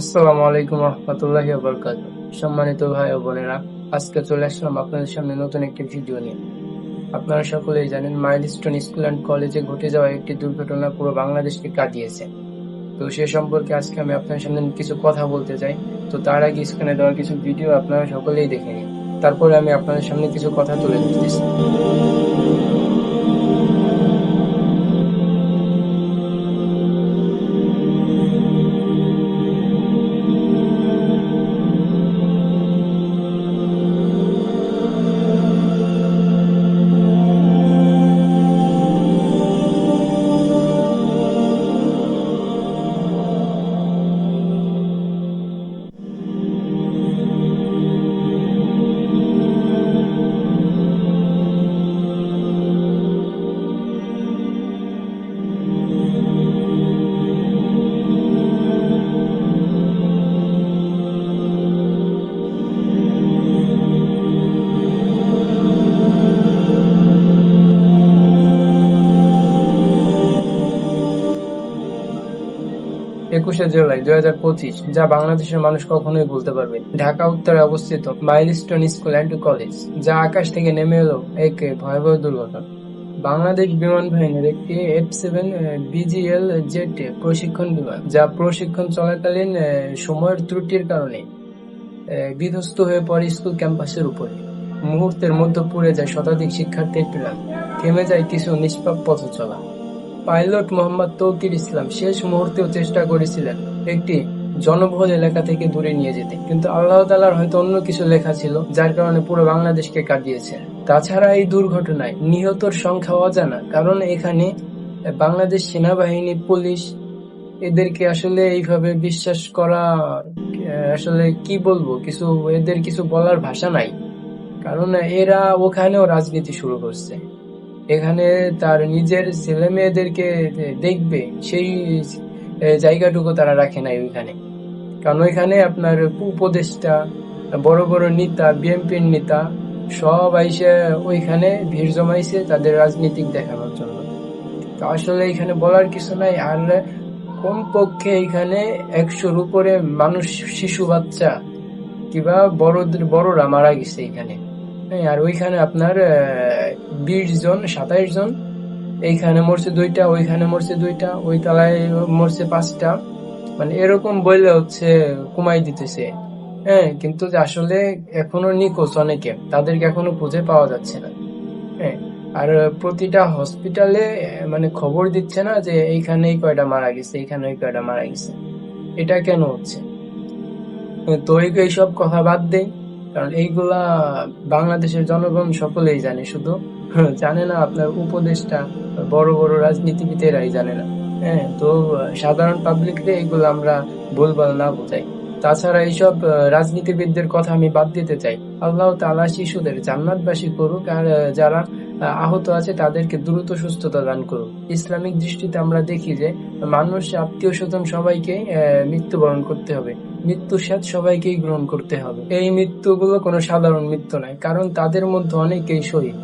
আসসালামু আলাইকুম রহমতুল্লাহি বরকাত সম্মানিত ভাই ও বোনেরা, আজকে চলে আসলাম আপনাদের সামনে নতুন একটি ভিডিও নিয়ে। আপনারা সকলেই জানেন, মাইলস্টোন স্কুল অ্যান্ড কলেজে ঘটে যাওয়া একটি দুর্ঘটনা পুরো বাংলাদেশকে কাটিয়েছে তো সে সম্পর্কে আজকে আমি আপনার সামনে কিছু কথা বলতে চাই। তো তার আগে স্ক্রিনে দেওয়া কিছু ভিডিও আপনারা সকলেই দেখে নিন। তারপরে আমি আপনাদের সামনে কিছু কথা তুলে ধরতেছি। একুশে জুলাই দুই হাজার পঁচিশ, যা বাংলাদেশের মানুষ কখনোই ভুলতে পারবে ঢাকা উত্তরে অবস্থিত মাইলস্টোন স্কুল অ্যান্ড কলেজ, যা আকাশ থেকে নেমে এলো এক ভয়াবহ দুর্ঘটনা। বাংলাদেশ বিমান বাহিনীর একটি এফ সেভেন বিজিএল জেট প্রশিক্ষণ বিমান, যা প্রশিক্ষণ চলাকালীন সময়ের ত্রুটির কারণে বিধ্বস্ত হয়ে পড়ে স্কুল ক্যাম্পাসের উপরে। মুহূর্তের মধ্যে পুড়ে যায় শতাধিক শিক্ষার্থীর প্রাণ। থেমে যায় কিছু নিষ্পাপ পথ চলা পাইলট মোহাম্মদ তৌকির ইসলাম শেষ মুহূর্তেও চেষ্টা করেছিলেন একটি জনবহুল এলাকা থেকে দূরে নিয়ে যেতে। কিন্তু আল্লাহ তালার হয়তো অন্য কিছু লেখা ছিল, যার কারণে পুরো বাংলাদেশকে কাটিয়েছে তাছাড়া এই দুর্ঘটনায় নিহতর সংখ্যা অজানা, কারণ এখানে বাংলাদেশ সেনাবাহিনী, পুলিশ, এদেরকে আসলে এইভাবে বিশ্বাস করা, আসলে কি বলব, কিছু এদের কিছু বলার ভাষা নাই। কারণ এরা ওখানেও রাজনীতি শুরু করছে। এখানে তার নিজের ছেলে মেয়েদেরকে দেখবে, সেই জায়গাটুকু তারা রাখে নাই ওইখানে। কারণ ওইখানে আপনার উপদেষ্টা, বড় বড় নেতা, বিএনপির নেতা, সব আইসে ওইখানে ভিড় জমাইছে তাদের রাজনীতিক দেখানোর জন্য। তো আসলে এখানে বলার কিছু নাই, আর কমপক্ষে এখানে একশোর উপরে মানুষ, শিশু বাচ্চা, কিংবা বড়দের, বড়রা মারা গেছে এখানে। হ্যাঁ আর ওইখানে আপনার বিশ জন, সাতাইশ জন। এইখানে মরছে দুইটা, ওইখানে মরছে দুইটা, ওই তলায় মরছে পাঁচটা। মানে এরকম বললে হচ্ছে কমাই দিতেছে। হ্যাঁ কিন্তু আসলে এখনও নিখোঁজ অনেকে। তাদেরকে এখনও খুঁজে পাওয়া যাচ্ছে না। হ্যাঁ আর প্রতিটা হসপিটালে মানে খবর দিচ্ছে না যে এইখানে এই কয়টা মারা গেছে এইখানে এই কয়টা মারা গেছে। এটা কেন হচ্ছে? তো এই এইসব কথা বাদ দেই। কারণ এইগুলা বাংলাদেশের জনগণ সকলেই জানে, শুধু জানে না আপনার উপদেশটা বড় বড় রাজনীতিবিদেরাই জানে না। হ্যাঁ তো সাধারণ পাবলিকরে এগুলো আমরা ভুলভাল না বোঝাই। তাছাড়া এইসব রাজনীতিবিদদের কথা আমি বাদ দিতে চাই। আল্লাহ তালা শিশুদের জান্নাতবাসী করুক, আর যারা আহত আছে তাদেরকে দ্রুত সুস্থতা দান করুক ইসলামিক দৃষ্টিতে আমরা দেখি যে, মানুষ, আত্মীয় স্বজন সবাইকে মৃত্যুবরণ করতে হবে। মৃত্যুর স্বাদ সবাইকেই গ্রহণ করতে হবে। এই মৃত্যুগুলো কোনো সাধারণ মৃত্যু নয়, কারণ তাদের মধ্যে অনেকেই শহীদ।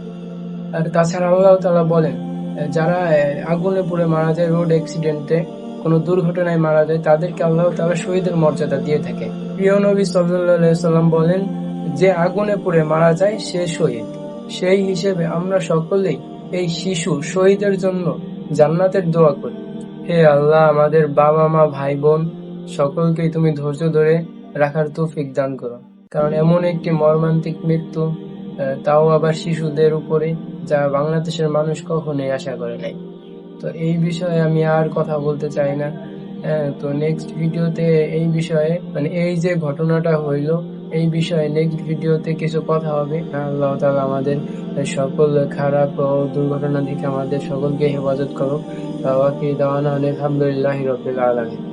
আর তাছাড়া আল্লাহ তালা বলেন যারা আগুনে পুড়ে মারা যায়, রোড অ্যাক্সিডেন্টে কোনো দুর্ঘটনায় মারা যায়, তাদেরকে আল্লাহ তাআলা শহীদের মর্যাদা দিয়ে থাকে। প্রিয় নবী সাল্লাম বলেন, যে আগুনে পুড়ে মারা যায়, সে শহীদ। সেই হিসেবে আমরা সকলেই এই শিশু শহীদের জন্য জান্নাতের দোয়া করি। হে আল্লাহ, আমাদের বাবা মা ভাই বোন সকলকেই তুমি ধৈর্য ধরে রাখার তৌফিক দান করো। কারণ এমন একটি মর্মান্তিক মৃত্যু তাও আবার শিশুদের উপরে যা বাংলাদেশের মানুষ কখনোই আশা করে নাই। তো এই বিষয়ে আমি আর কথা বলতে চাই না। তো নেক্সট ভিডিওতে এই বিষয়ে মানে এই যে ঘটনাটা হইল এই বিষয়ে নেক্সট ভিডিওতে কিছু কথা হবে। আল্লাহ তালা আমাদের সকল খারাপ ও দুর্ঘটনা থেকে আমাদের সকলকে হেফাজত করো দেওয়ানা দাওয়ানা আলহামদুলিল্লাহ রবিল আলামিন।